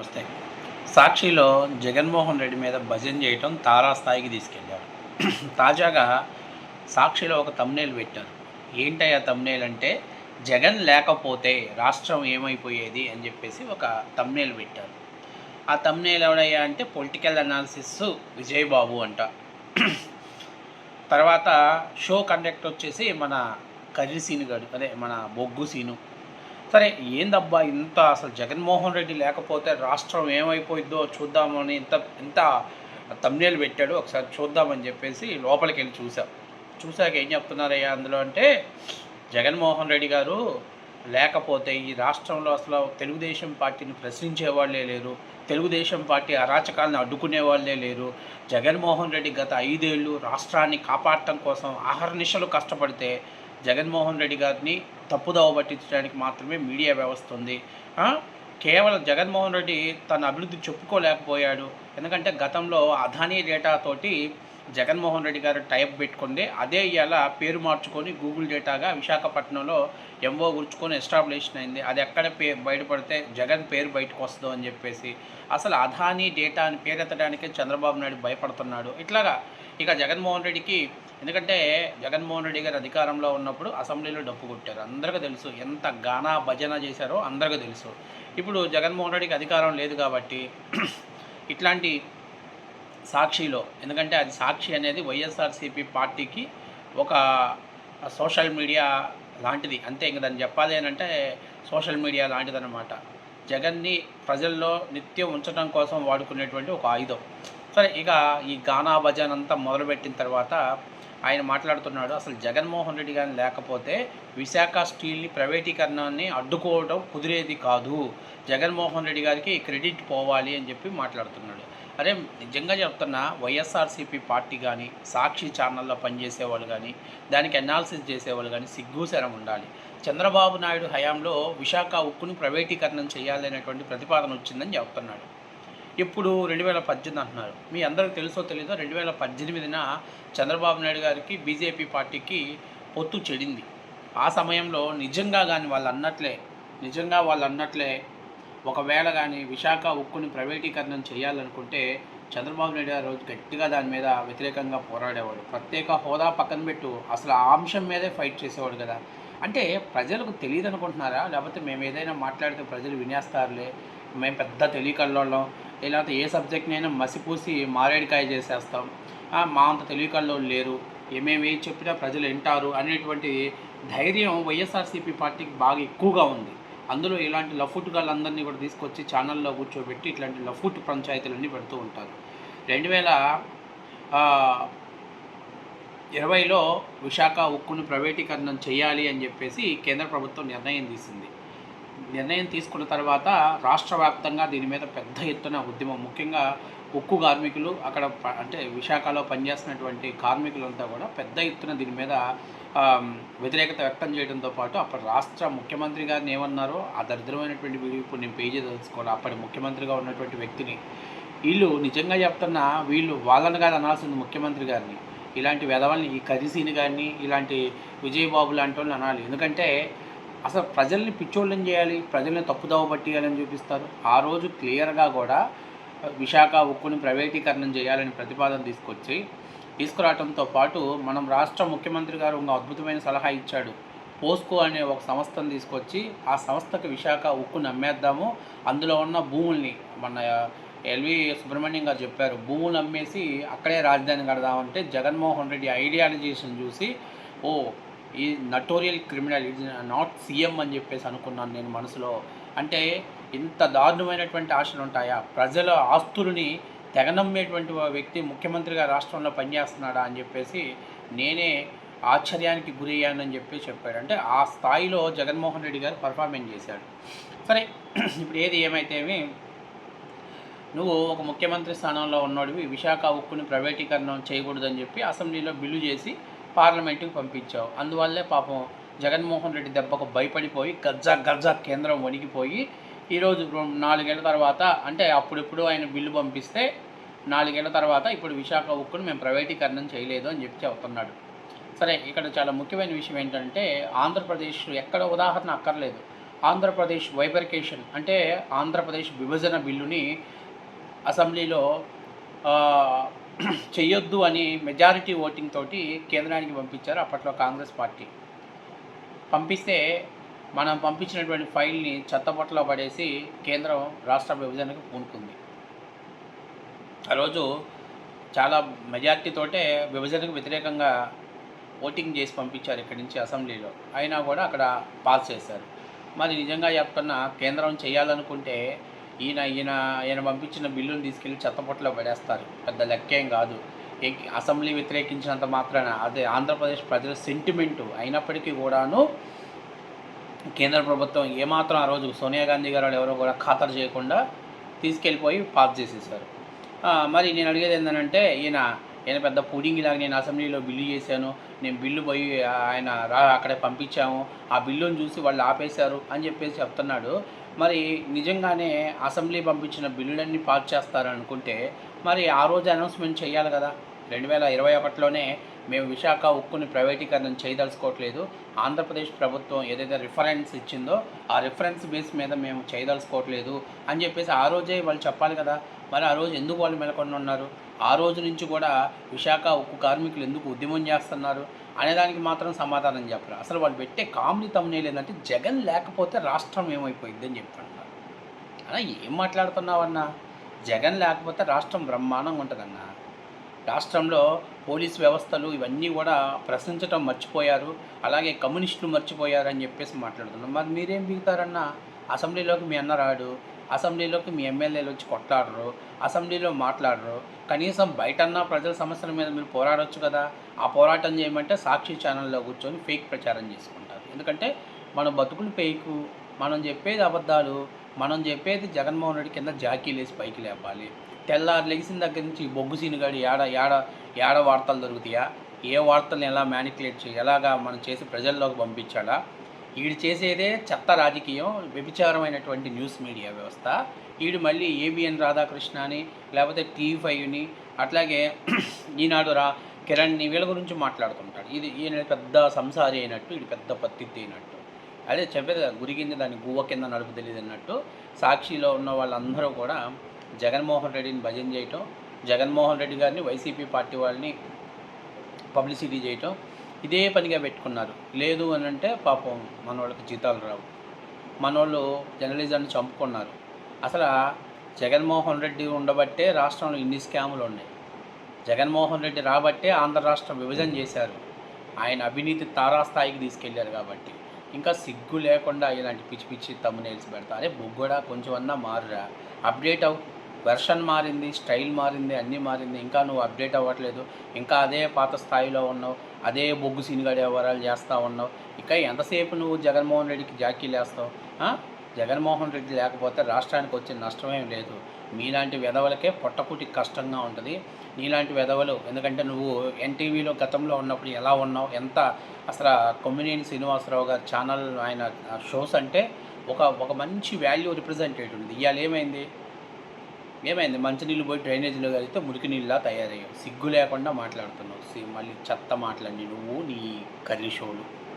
నమస్తే సాక్షిలో జగన్మోహన్ రెడ్డి మీద భజన చేయటం తారాస్థాయికి తీసుకెళ్ళారు తాజాగా సాక్షిలో ఒక తమ్నేల్ పెట్టారు. ఏంటయ్యా తమ్నేల్ అంటే జగన్ లేకపోతే రాష్ట్రం ఏమైపోయేది అని చెప్పేసి ఒక తమ్నేల్ పెట్టారు. ఆ తమ్నేల్ ఎవడయ్యా అంటే పొలిటికల్ అనాలిసిస్ విజయబాబు అంట. తర్వాత షో కండక్ట్ వచ్చేసి మన కర్రీ సీను గడు అదే మన బొగ్గు సీను. సరే ఏందబ్బా ఇంత అసలు జగన్మోహన్ రెడ్డి లేకపోతే రాష్ట్రం ఏమైపోయిద్దో చూద్దామని ఇంత ఇంత తమ్నేలు పెట్టాడు. ఒకసారి చూద్దామని చెప్పేసి లోపలికి వెళ్ళి చూసాం. చూసాక ఏం చెప్తున్నారయ్యా అందులో అంటే జగన్మోహన్ రెడ్డి గారు లేకపోతే ఈ రాష్ట్రంలో అసలు తెలుగుదేశం పార్టీని ప్రశ్నించే వాళ్ళే లేరు. తెలుగుదేశం పార్టీ అరాచకాలను అడ్డుకునే వాళ్ళే లేరు. జగన్మోహన్ రెడ్డి గత ఐదేళ్ళు రాష్ట్రాన్ని కాపాడటం కోసం ఆహర్నిశలు కష్టపడితే జగన్మోహన్ రెడ్డి గారిని తప్పుదోవ పట్టించడానికి మాత్రమే మీడియా వ్యవస్థ ఉంది. కేవలం జగన్మోహన్ రెడ్డి తన అభివృద్ధి చెప్పుకోలేకపోయాడు. ఎందుకంటే గతంలో అదానీ డేటాతోటి జగన్మోహన్ రెడ్డి గారు టైప్ పెట్టుకుంది అదే ఇవాళ పేరు మార్చుకొని గూగుల్ డేటాగా విశాఖపట్నంలో ఎంఓ గుర్చుకొని ఎస్టాబ్లిషన్ అయింది. అది ఎక్కడ పే బయటపడితే జగన్ పేరు బయటకు వస్తుందో అని చెప్పేసి. అసలు అదానీ డేటా అని పేరెత్తడానికే చంద్రబాబు నాయుడు భయపడుతున్నాడు. ఇట్లాగా ఇక జగన్మోహన్ రెడ్డికి ఎందుకంటే జగన్మోహన్ రెడ్డి గారు అధికారంలో ఉన్నప్పుడు అసెంబ్లీలో డప్పు కొట్టారు. అందరికీ తెలుసు ఎంత గానా భజన చేశారో అందరికీ తెలుసు. ఇప్పుడు జగన్మోహన్ రెడ్డికి అధికారం లేదు కాబట్టి ఇట్లాంటి సాక్షిలో ఎందుకంటే అది సాక్షి అనేది వైఎస్ఆర్సీపీ పార్టీకి ఒక సోషల్ మీడియా లాంటిది. అంతే ఇంక దాన్ని చెప్పాలి అంటే సోషల్ మీడియా లాంటిదన్నమాట. జగన్ని ప్రజల్లో నిత్యం ఉంచడం కోసం వాడుకునేటువంటి ఒక ఆయుధం. సరే ఇక ఈ గానా భజన్ అంతా మొదలుపెట్టిన తర్వాత ఆయన మాట్లాడుతున్నాడు అసలు జగన్మోహన్ రెడ్డి గారిని లేకపోతే విశాఖ స్టీల్ని ప్రైవేటీకరణాన్ని అడ్డుకోవడం కుదిరేది కాదు. జగన్మోహన్ రెడ్డి గారికి క్రెడిట్ పోవాలి అని చెప్పి మాట్లాడుతున్నాడు. అరే నిజంగా చెప్తున్నా వైఎస్ఆర్సీపీ పార్టీ కానీ సాక్షి ఛానల్లో పనిచేసేవాళ్ళు కానీ దానికి అనాలిసిస్ చేసేవాళ్ళు కానీ సిగ్గుశరం ఉండాలి. చంద్రబాబు నాయుడు హయాంలో విశాఖ ఉక్కును ప్రైవేటీకరణం చేయాలనేటువంటి ప్రతిపాదన వచ్చిందని చెప్తున్నాడు. ఇప్పుడు రెండు వేల పద్దెనిమిది అంటున్నారు. మీ అందరికీ తెలుసో తెలీదో రెండు వేల పద్దెనిమిదిన చంద్రబాబు నాయుడు గారికి బీజేపీ పార్టీకి పొత్తు చెడింది. ఆ సమయంలో నిజంగా కానీ వాళ్ళు అన్నట్లే నిజంగా వాళ్ళు అన్నట్లే ఒకవేళ కానీ విశాఖ ఉక్కుని ప్రైవేటీకరణం చేయాలనుకుంటే చంద్రబాబు నాయుడు గారు రోజు గట్టిగా దాని మీద వ్యతిరేకంగా పోరాడేవాడు. ప్రత్యేక హోదా పక్కన పెట్టు అసలు ఆ అంశం మీదే ఫైట్ చేసేవాడు కదా. అంటే ప్రజలకు తెలియదు అనుకుంటున్నారా లేకపోతే మేము ఏదైనా మాట్లాడితే ప్రజలు వినేస్తారులే? మేము పెద్ద తెలియకల్లోళ్ళం. లేకపోతే ఏ సబ్జెక్ట్నైనా మసిపూసి మారేడికాయ చేసేస్తాం. మా అంత తెలివికల్లో లేరు. ఏమేమి ఏం చెప్పినా ప్రజలు వింటారు అనేటువంటి ధైర్యం వైఎస్ఆర్సీపీ పార్టీకి బాగా ఎక్కువగా ఉంది. అందులో ఇలాంటి లఫుట్ గాళ్ళందరినీ కూడా తీసుకొచ్చి ఛానల్లో కూర్చోబెట్టి ఇట్లాంటి లఫుట్ పంచాయతీలన్నీ పెడుతూ ఉంటారు. రెండు వేల ఇరవైలో విశాఖ ఉక్కును ప్రైవేటీకరణం చేయాలి అని చెప్పేసి కేంద్ర ప్రభుత్వం నిర్ణయం తీసింది. నిర్ణయం తీసుకున్న తర్వాత రాష్ట్ర వ్యాప్తంగా దీని మీద పెద్ద ఎత్తున ఉద్యమం. ముఖ్యంగా ఉక్కు కార్మికులు అక్కడ ప- అంటే విశాఖలో పనిచేస్తున్నటువంటి కార్మికులంతా కూడా పెద్ద ఎత్తున దీని మీద వ్యతిరేకత వ్యక్తం చేయడంతో పాటు అప్పటి రాష్ట్ర ముఖ్యమంత్రి గారిని ఏమన్నారో ఆ దరిద్రమైనటువంటి వీడియో ఇప్పుడు నేను పేజీ తెలుసుకోవాలి. అప్పటి ముఖ్యమంత్రిగా ఉన్నటువంటి వ్యక్తిని. వీళ్ళు నిజంగా చెప్తున్నా వీళ్ళు వాళ్ళని కాదు అనాల్సింది ముఖ్యమంత్రి గారిని. ఇలాంటి వెధవల్ని ఈ కరిసీని గారిని ఇలాంటి విజయబాబు లాంటి వాళ్ళని అనాలి. ఎందుకంటే అసలు ప్రజల్ని పిచ్చోళ్ళని చేయాలి ప్రజల్ని తప్పుదోవ పట్టియాలని చూపిస్తారు. ఆ రోజు క్లియర్గా కూడా విశాఖ ఉక్కుని ప్రైవేటీకరణం చేయాలని ప్రతిపాదన తీసుకొచ్చి తీసుకురావడంతో పాటు మనం రాష్ట్ర ముఖ్యమంత్రి గారు ఒక అద్భుతమైన సలహా ఇచ్చాడు. పోస్కో అనే ఒక సంస్థను తీసుకొచ్చి ఆ సంస్థకు విశాఖ ఉక్కుని అమ్మేద్దాము. అందులో ఉన్న భూముల్ని మన ఎల్వి సుబ్రహ్మణ్యం గారు చెప్పారు. భూములు అమ్మేసి అక్కడే రాజధాని కడదామంటే జగన్మోహన్ రెడ్డి ఐడియాలజీస్ని చూసి ఓ ఈ నటోరియల్ క్రిమినల్ ఇది నాట్ సీఎం అని చెప్పేసి అనుకున్నాను నేను మనసులో. అంటే ఇంత దారుణమైనటువంటి ఆశలు ఉంటాయా? ప్రజల ఆస్తులని తెగనమ్మేటువంటి వ్యక్తి ముఖ్యమంత్రిగా రాష్ట్రంలో పనిచేస్తున్నాడా అని చెప్పేసి నేనే ఆశ్చర్యానికి గురి అయ్యానని చెప్పి చెప్పాడు. అంటే ఆ స్థాయిలో జగన్మోహన్ రెడ్డి గారు పర్ఫార్మెన్స్ చేశాడు? సరే ఇప్పుడు ఏది ఏమైతేమి నువ్వు ఒక ముఖ్యమంత్రి స్థానంలో ఉన్నోడివి విశాఖ ఉక్కుని ప్రైవేటీకరణ చేయకూడదని చెప్పి అసెంబ్లీలో బిల్లు చేసి పార్లమెంటుకి పంపించావు. అందువల్లే పాపం జగన్మోహన్ రెడ్డి దెబ్బకు భయపడిపోయి గజ్జా గజ్జా కేంద్రం వణికిపోయి ఈరోజు నాలుగేళ్ళ తర్వాత అంటే అప్పుడెప్పుడు ఆయన బిల్లు పంపిస్తే నాలుగేళ్ళ తర్వాత ఇప్పుడు విశాఖ ఉక్కును మేము ప్రైవేటీకరణం చేయలేదు అని చెప్పి చెబుతున్నాడు సరే ఇక్కడ చాలా ముఖ్యమైన విషయం ఏంటంటే ఆంధ్రప్రదేశ్ ఎక్కడ ఉదాహరణ అక్కర్లేదు. ఆంధ్రప్రదేశ్ వైబర్కేషన్ అంటే ఆంధ్రప్రదేశ్ విభజన బిల్లుని అసెంబ్లీలో చెయ్యొద్దు అని మెజారిటీ ఓటింగ్ తోటి కేంద్రానికి పంపించారు. అప్పట్లో కాంగ్రెస్ పార్టీ. పంపిస్తే మనం పంపించినటువంటి ఫైల్ని చెత్తపట్లో పడేసి కేంద్రం రాష్ట్ర విభజనకు పూనుకుంది. ఆ రోజు చాలా మెజార్టీతోటే విభజనకు వ్యతిరేకంగా ఓటింగ్ చేసి పంపించారు ఇక్కడి నుంచి అసెంబ్లీలో. అయినా కూడా అక్కడ పాస్ చేశారు. మరి నిజంగా చెప్తున్నా కేంద్రం చేయాలనుకుంటే ఈయన ఈయన ఈయన పంపించిన బిల్లుని తీసుకెళ్ళి చెత్తపొట్టలో పడేస్తారు. పెద్ద లెక్కేం కాదు. అసెంబ్లీ వ్యతిరేకించినంత మాత్రాన అదే ఆంధ్రప్రదేశ్ ప్రజల సెంటిమెంటు అయినప్పటికీ కూడాను కేంద్ర ప్రభుత్వం ఏమాత్రం ఆ రోజు సోనియా గాంధీ గారు వాళ్ళు ఎవరో కూడా ఖాతరు చేయకుండా తీసుకెళ్ళిపోయి పాస్ చేసేసారు మరి నేను అడిగేది ఏంటంటే ఈయన నేను పెద్ద పుడింగ్ లాగా నేను అసెంబ్లీలో బిల్లు చేశాను నేను బిల్లు పోయి ఆయన రా అక్కడే పంపించాము ఆ బిల్లును చూసి వాళ్ళు ఆపేశారు అని చెప్పేసి చెప్తున్నాడు. మరి నిజంగానే అసెంబ్లీ పంపించిన బిల్లులన్నీ పాస్ చేస్తారనుకుంటే మరి ఆ రోజు అనౌన్స్మెంట్ చేయాలి కదా. రెండు వేల ఇరవై ఒకటిలోనే మేము విశాఖ ఉక్కుని ప్రైవేటీకరణ చేయదలుచుకోవట్లేదు. ఆంధ్రప్రదేశ్ ప్రభుత్వం ఏదైతే రిఫరెన్స్ ఇచ్చిందో ఆ రిఫరెన్స్ బేస్ మీద మేము చేయదలుచుకోవట్లేదు అని చెప్పేసి ఆ రోజే వాళ్ళు చెప్పాలి కదా. మరి ఆ రోజు ఎందుకు వాళ్ళు మెలకొని ఉన్నారు? ఆ రోజు నుంచి కూడా విశాఖ ఉక్కు కార్మికులు ఎందుకు ఉద్యమం చేస్తున్నారు? అనేదానికి మాత్రం సమాధానం చెప్పరు. అసలు వాళ్ళు పెట్టే కామెడీ తమ్మునేలు ఏంటంటే జగన్ లేకపోతే రాష్ట్రం ఏమైపోయింది అని చెప్తున్నారు అన్నా ఏం మాట్లాడుతున్నావన్నా? జగన్ లేకపోతే రాష్ట్రం బ్రహ్మాండంగా ఉంటుందన్నా. రాష్ట్రంలో పోలీస్ వ్యవస్థలు ఇవన్నీ కూడా ప్రశ్నించడం మర్చిపోయారు. అలాగే కమ్యూనిస్టులు మర్చిపోయారు అని చెప్పేసి మాట్లాడుతున్నాం మరి మీరేం బిగుతారన్నా అసెంబ్లీలోకి మీ అన్న రాడు. అసెంబ్లీలోకి మీ ఎమ్మెల్యేలు వచ్చి కొట్లాడరు అసెంబ్లీలో మాట్లాడరు. కనీసం బయటన్నా ప్రజల సమస్యల మీద మీరు పోరాడొచ్చు కదా. ఆ పోరాటం చేయమంటే సాక్షి ఛానల్లో కూర్చొని ఫేక్ ప్రచారం చేసుకుంటారు. ఎందుకంటే మన బతుకులు ఫేకు మనం చెప్పేది అబద్ధాలు మనం చెప్పేది జగన్మోహన్ రెడ్డి కింద జాకీ లేసి పైకి లేపాలి. తెల్లారు లెగిసిన దగ్గర నుంచి బొగ్గు సీనుగాడు ఏడ ఏడ ఏడ వార్తలు దొరుకుతాయా? ఏ వార్తలను ఎలా మ్యానికులేట్ చేయి ఎలాగా మనం చేసి ప్రజల్లోకి పంపించాడా వీడు చేసేదే చెత్త రాజకీయం వ్యభిచారమైనటువంటి న్యూస్ మీడియా వ్యవస్థ. వీడు మళ్ళీ ఏబిఎన్ రాధాకృష్ణ అని లేకపోతే టీవీ ఫైవ్ని అట్లాగే ఈనాడు రా కిరణ్ని వీళ్ళ గురించి మాట్లాడుతుంటాడు ఇది ఈయన పెద్ద సంసారి అయినట్టు ఇది పెద్ద పత్తిత్తి అయినట్టు. అదే చెప్పేది కదా, గురి దాన్ని గువ్వ కింద నడుపు తెలియదు అన్నట్టు. సాక్షిలో ఉన్న వాళ్ళందరూ కూడా జగన్మోహన్ రెడ్డిని భజన చేయటం జగన్మోహన్ రెడ్డి గారిని వైసీపీ పార్టీ వాళ్ళని పబ్లిసిటీ చేయటం ఇదే పనిగా పెట్టుకున్నారు. లేదు అని అంటే పాపం మన వాళ్ళకి జీతాలు రావు. మనోళ్ళు జర్నలిజాన్ని చంపుకున్నారు. అసలు జగన్మోహన్ రెడ్డి ఉండబట్టే రాష్ట్రంలో ఇన్ని స్కాములు ఉన్నాయి. జగన్మోహన్ రెడ్డి రాబట్టే ఆంధ్ర రాష్ట్రం విభజన చేశారు. ఆయన అవినీతి తారాస్థాయికి తీసుకెళ్ళారు కాబట్టి. ఇంకా సిగ్గు లేకుండా ఇలాంటి పిచ్చి పిచ్చి తమ్మునేల్స్ పెడతా. అరే బొగ్గుడా కొంచెం అన్నా మారురా. అప్డేట్ అవు వెర్షన్ మారింది స్టైల్ మారింది అన్నీ మారింది. ఇంకా నువ్వు అప్డేట్ అవ్వట్లేదు. ఇంకా అదే పాత స్థాయిలో ఉన్నావు. అదే బొగ్గు సీనుగాడి వ్యవహారాలు చేస్తూ ఉన్నావు. ఇంకా ఎంతసేపు నువ్వు జగన్మోహన్ రెడ్డికి జాకీలు వేస్తావు? జగన్మోహన్ రెడ్డి లేకపోతే రాష్ట్రానికి వచ్చే నష్టమేం లేదు. మీలాంటి వెధవలకే పొట్టకుటి కష్టంగా ఉంటుంది. నీలాంటి వెధవలు ఎందుకంటే నువ్వు ఎన్టీవీలో గతంలో ఉన్నప్పుడు ఎలా ఉన్నావు? ఎంత అసలు కొమ్మినేని శ్రీనివాసరావు గారి ఛానల్ ఆయన షోస్ అంటే ఒక ఒక మంచి వాల్యూ రిప్రజెంటేటివ్ ఉంది. ఇవాళ ఏమైంది? ఏమైంది? మంచినీళ్ళు పోయి డ్రైనేజీలో కలిగితే మురికి నీళ్ళలా తయారయ్యావు. సిగ్గు లేకుండా మాట్లాడుతున్నావు. సి- మళ్ళీ చెత్త మాట్లాడి నువ్వు నీ కర్రీ షోలు.